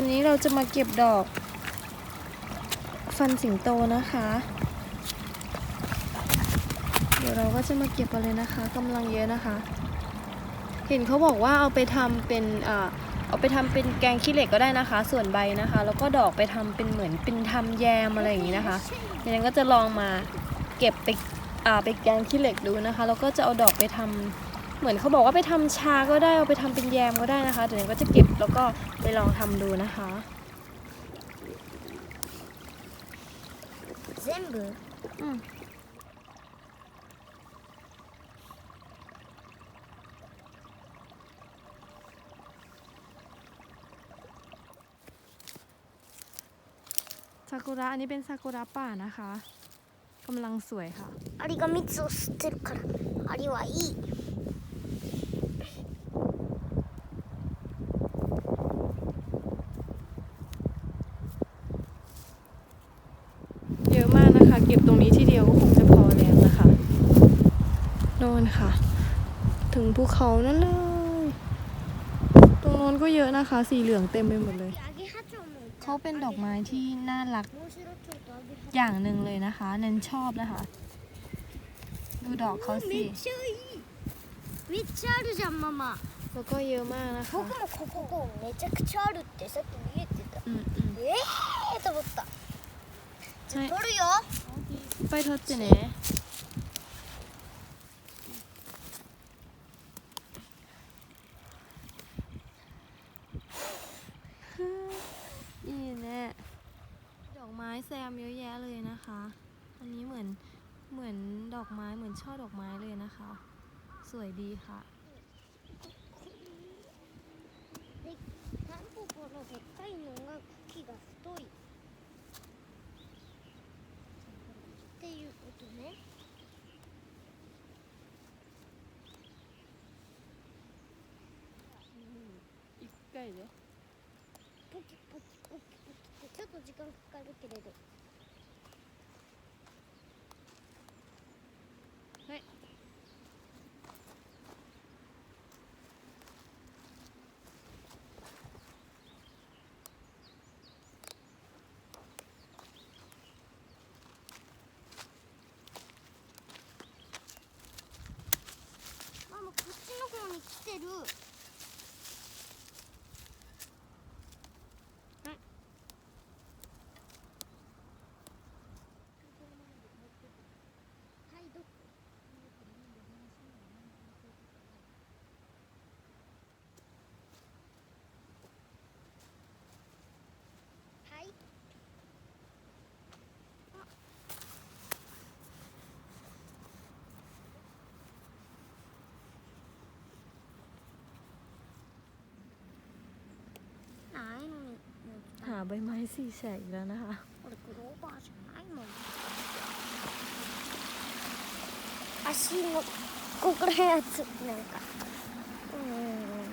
วันนี้เราจะมาเก็บดอก ฟันสิงโตนะคะ เดี๋ยวเราก็จะมาเก็บกันเลยนะคะกำลังเยอะนะคะ เห็นเขาบอกว่าเอาไปทำเป็นอ่าเอาไปทำเป็นแกงขี้เหล็กก็ได้นะคะ ส่วนใบนะคะ แล้วก็ดอกไปทำเป็นเหมือนเป็นทำแยมอะไรอย่างนี้นะคะดังนั้นก็จะลองมาเก็บไปอ่าไปแกงขี้เหล็กดูนะคะ แล้วก็จะเอาดอกไปทำเหมือนเขาบอกว่าไปทำชาก็ได้เอาไปทำเป็นแยมก็ได้นะคะเดี๋ยวก็จะเก็บ แล้วก็ไปลองทำดูนะคะ 全部 อืมซากุระอันนี้เป็นซากุระป่านะคะกำลังสวยค่ะ アリが蜜を吸ってるからアリはいい บตรงนี้ที่เดียวก็คงจะพอแล้วนะคะโน่นค่ะ ถึงภูเขานั่นเลย ตรงโน้นก็เยอะนะคะ สีเหลืองเต็มไปหมดเลย アゲハチョウもいた เขาเป็นดอกไม้ที่น่ารัก モンシロチョウとアゲハチョウ อย่างหนึ่งเลยนะคะนันชอบนะคะ ดูดอกเขาสิ めっちゃいいめっちゃあるじゃんママ แล้วก็เยอะมากนะคะ 僕もここめちゃくちゃあるってさっき見えてた อืมอืม ええー、と思った ใช่ 取るよ ไปทดเจเนนี่แน่ดอกไม้แซมเยอะแยะเลยนะคะ อันนี้เหมือนเหมือนดอกไม้เหมือนช่อดอกไม้เลยนะคะ สวยดีค่ะ タンポポのでっかいのが茎が太い 回で。ポキポキポキポキってちょっと時間かかるけれど。 ช้หนูหาใบไม้สี่แฉกแล้วนะคะกูรู้ป่าใช้หนูอาชีพกูก็ได้จุดหนึ่งค่ะอืม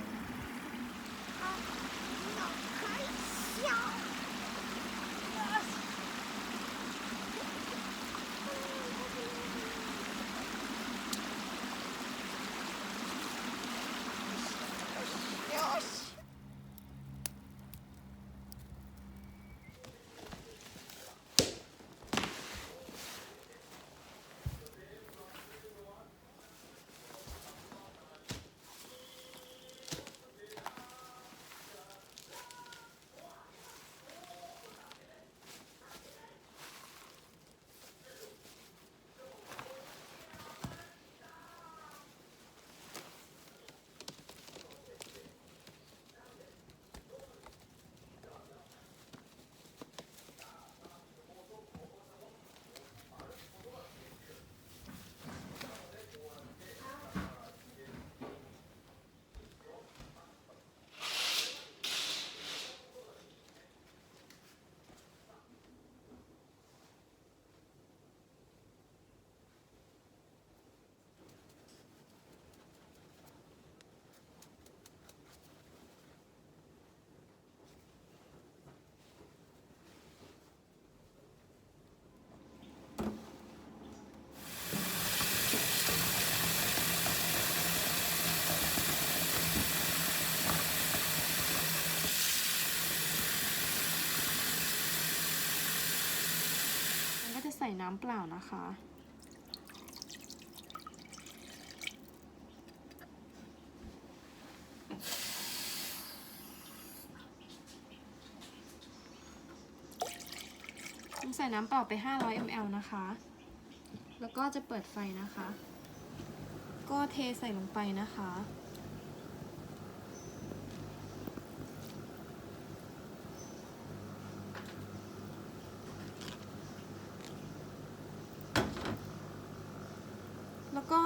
ส่น้ำเปล่านะคะ ใส่น้ำเปล่าไป 500 ml นะคะ แล้วก็จะเปิดไฟนะคะ ก็เทใส่ลงไปนะคะ แล้วก็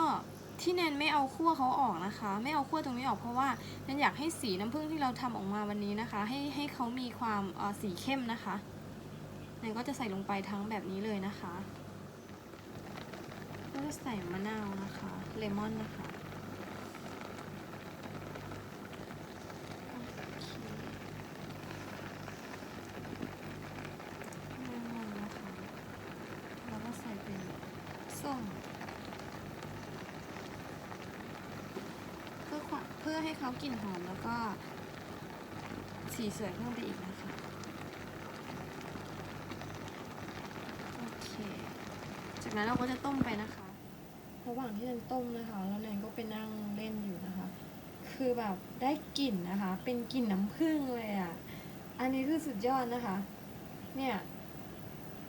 ที่แนนไม่เอาขั้วเขาออกนะคะ ไม่เอาขั้วตรงนี้ออกเพราะว่าแนนอยากให้สีน้ำผึ้งที่เราทำออกมาวันนี้นะคะ ให้ให้เขามีความอ่อสีเข้มนะคะแนนก็จะใส่ลงไปทั้งแบบนี้เลยนะคะก็จะใส่มะนาวนะคะเลมอนนะคะแล้วก็ใส่เป็นส้ม เพื่อความ เพื่อให้เขากลิ่นหอมแล้วก็สีสวยเพิ่มไปอีกนะคะ โอเค จากนั้นเราก็จะต้มไปนะคะ ระหว่างที่แนนต้มนะคะ แล้วแนนก็ไปนั่งเล่นอยู่นะคะ คือแบบได้กลิ่นนะคะ เป็นกลิ่นน้ำผึ้งเลยอะ อันนี้คือสุดยอดนะคะ เนี่ย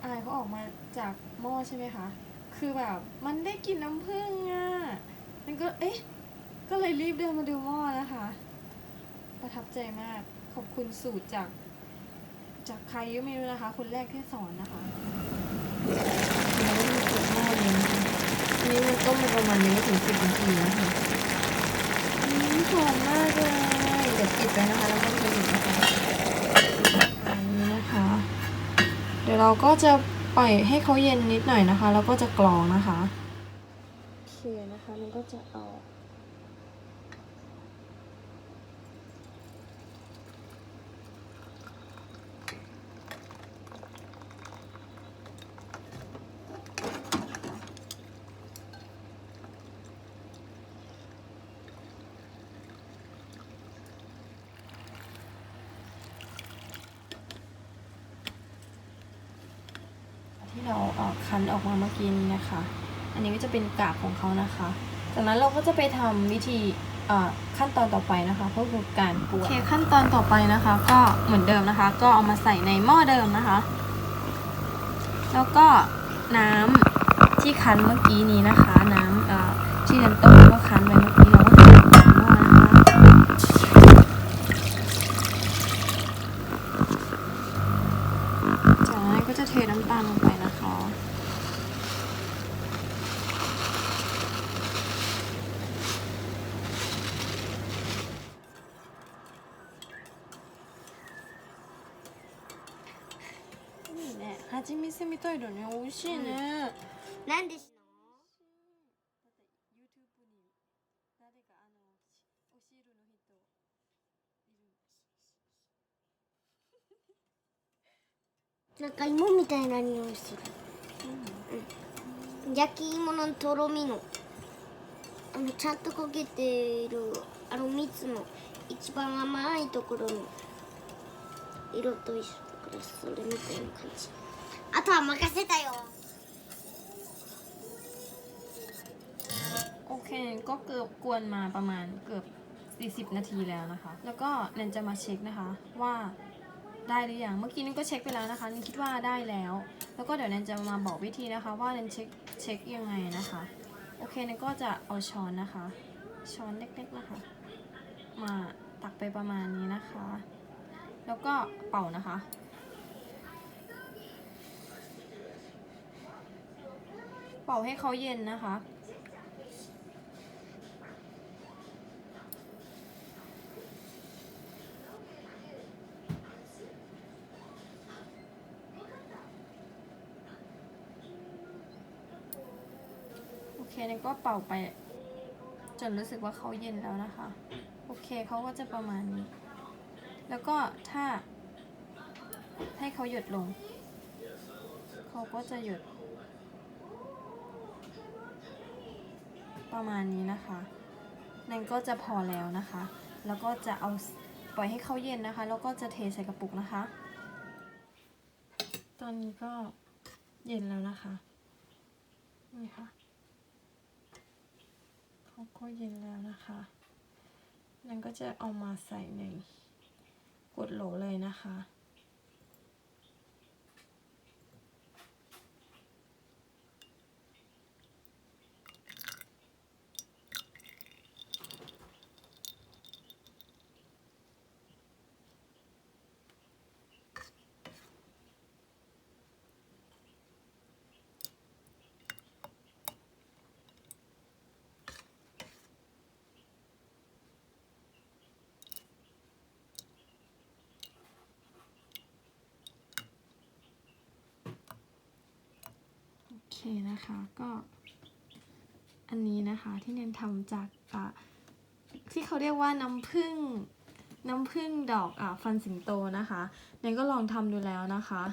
อายเขาออกมาจากหม้อใช่ไหมคะ คือแบบมันได้กลิ่นน้ำผึ้งอะมันก็เอ๊ะ ก็เลยรีบเดินมาดูหม้อนะคะ ประทับใจมากขอบคุณสูตรจาก จากใครก็ไม่รู้นะคะ คนแรกที่สอนนะคะแล้วก็มีสูตรหม้อนี้นะคะอันนี้มันต้มไปประมาณนี้ไม่ถึงสิบนาทีนะคะอืมหอมมากเลยเดี๋ยวปิดไปนะคะแล้วก็จะอีกนะคะอันนี้นะคะ เดี๋ยวเราก็จะปล่อยให้เขาเย็นนิดหน่อยนะคะ แล้วก็จะกรองนะคะโอเคนะคะมันก็จะเอา ที่เราเออคั้นออกมาเมื่อกี้นี้นะคะ อันนี้ก็จะเป็นกากของเขานะคะ จากนั้นเราก็จะไปทำวิธีขั้นตอนต่อไปนะคะก็คือการกวนโอเคขั้นตอนต่อไปนะคะ ก็เหมือนเดิมนะคะ ก็เอามาใส่ในหม้อเดิมนะคะ แล้วก็น้ำที่คั้นเมื่อกี้นี้นะคะ น้ำที่เรนต้มแล้วก็คั้นไว้เมื่อกี้เรา 蜂蜜みたいだね。美味しいね。なんでしの YouTube に誰かあのお汁の人いる。なんか芋みたいな匂いするうんうん焼き芋のとろみのあのちゃんと焦げているあの蜜の一番甘いところの色と一緒だからそれみたいな感じあとは任せたよ โอเคก็เกือบกวนมาประมาณเกือบ 40 นาทีแล้วนะคะ แล้วก็แนนจะมาเช็คนะคะว่าได้หรือยัง เมื่อกี้นันก็เช็คไปแล้วนะคะนันคิดว่าได้แล้ว แล้วก็เดี๋ยวแนนจะมาบอกวิธีนะคะ ว่าแนนเช็คเช็คยังไงนะคะ โอเคแนนก็จะเอาช้อนนะคะ ช้อนเล็กๆนะคะ มาตักไปประมาณนี้นะคะ แล้วก็เป่านะคะ ป่าให้เขาเย็นนะคะ โอเคนี่ก็เป่าไป จนรู้สึกว่าเขาเย็นแล้วนะคะ โอเคเขาก็จะประมาณนี้ แล้วก็ถ้าให้เขาหยุดลง เขาก็จะหยุด ประมาณนี้นะคะนั่นก็จะพอแล้วนะคะ แล้วก็จะเอาปล่อยให้เขาเย็นนะคะ แล้วก็จะเทใส่กระปุกนะคะ ตอนนี้ก็เย็นแล้วนะคะนี่ค่ะเขาก็เย็นแล้วนะคะนั่นก็จะเอามาใส่ในขวดโหลเลยนะคะ โอ เคนะคะก็ อันนี้นะคะที่เนนทำจากอะที่เขาเรียกว่าน้ำผึ้งน้ำผึ้งดอกอะฟันสิงโตนะคะเนนก็ลองทำดูแล้วนะคะ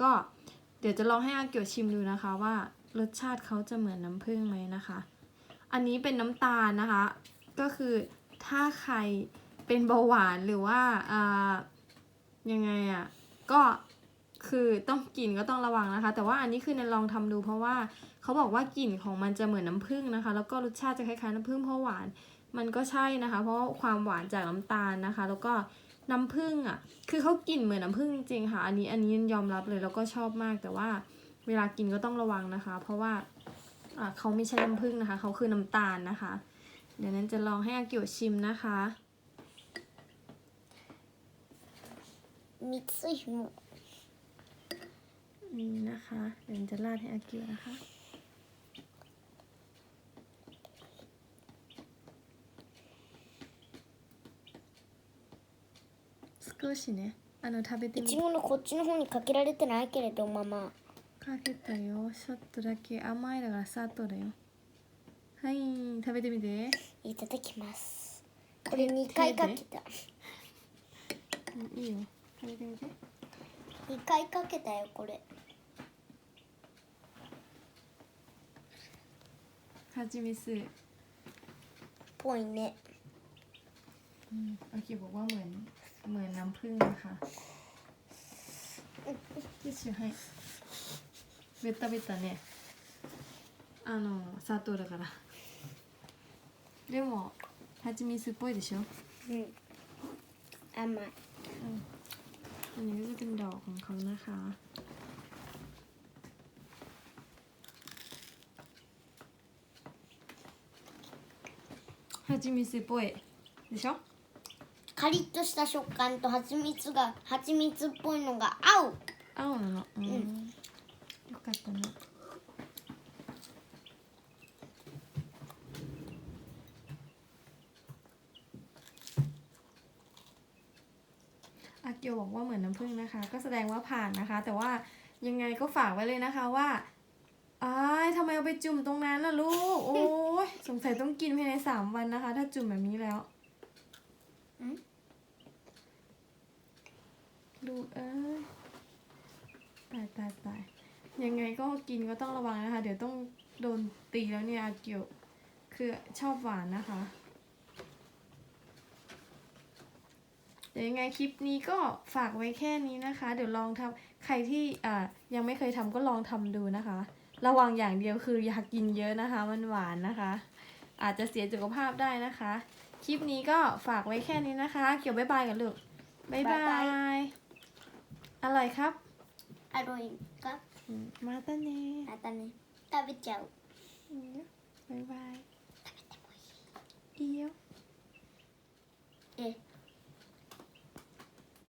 ก็เดี๋ยวจะลองให้อาเกียวชิมดูนะคะว่ารสชาติเขาจะเหมือนน้ำผึ้งไหมนะคะ อันนี้เป็นน้ำตาลนะคะ ก็คือถ้าใครเป็นเบาหวานหรือว่าอ่ายังไงอะ่ะก็ คือต้องกลิ่นก็ต้องระวังนะคะ แต่ว่าอันนี้คือแนนลองทำดู เพราะว่าเขาบอกว่ากลิ่นของมันจะเหมือนน้าผึ้งนะคะ แล้วก็รสชาติจะคล้ายๆน้ำผึ้งเพราะหวาน มันก็ใช่นะคะ เพราะความหวานจากน้ำตาลนะคะ แล้วก็น้ำผึ้งอะ คือเขากลิ่นเหมือนน้ำผึ้งจริงค่ะ อันนี้อันนี้ยอมรับเลยแล้วก็ชอบมาก แต่ว่าเวลากินก็ต้องระวังนะคะ เพราะว่าเขาไม่ใช่น้ำผึ้งนะคะ เขาคือน้ำตาลนะคะ เดี๋ยวนั้นจะลองให้อากิวชิมนะคะมิตซุย นี่นะคะเดี๋ยวจะราดให้อากิโอนะคะ 少しねあの食べてみいちごのこっちの方にかけられてないけれどママかけたよちょっとだけ甘いだから砂糖だよはい食べてみていただきますこれ2回かけたうんいいよ食べてみて2回かけたよこれ はちみつ ぽいね อืมอากิบอกว่าเหมือนเหมือนน้ำผึ้งนะคะティッシュはいベタベタねあの砂糖だからでも蜂蜜っぽいでしょうん甘い อันนี้ก็จะเป็นดอกของเขานะคะ 蜂蜜っぽいでしょカリッとした食感と蜂蜜が蜂蜜っぽいのが合う青なのうん、んよかったねอาเกียวบอกว่าเหมือนน้ำผึ้งนะคะ ก็แสดงว่าผ่านนะคะ แต่ว่ายังไงก็ฝากไว้เลยนะคะว่า อ้ายทำไมเอาไปจุ่มตรงนั้นล่ะลูก โอ้ยสงสัยต้องกินภายในสามวันนะคะ ถ้าจุ่มแบบนี้แล้วอืมลูกเอ้ยตายตายตายยังไงก็กินก็ต้องระวังนะคะ เดี๋ยวต้องโดนตีแล้วเนี่ยอาเกียว คือชอบหวานนะคะ เดี๋ยวยังไงคลิปนี้ก็ฝากไว้แค่นี้นะคะ เดี๋ยวลองทำใครที่อ่ายังไม่เคยทำก็ลองทำดูนะคะ ระวังอย่างเดียวคืออย่ากกินเยอะนะคะ มันหวานนะคะ อาจจะเสียสุขภาพได้นะคะ คลิปนี้ก็ฝากไว้แค่นี้นะคะ เกี่ยวบ๊ายบายกันลูกบ๊ายบายอร่อยครับ อร่อยครับมาตั้งเน่อาตอนนี้ตาไปเจ้าบ๊ายบายเอียว เอ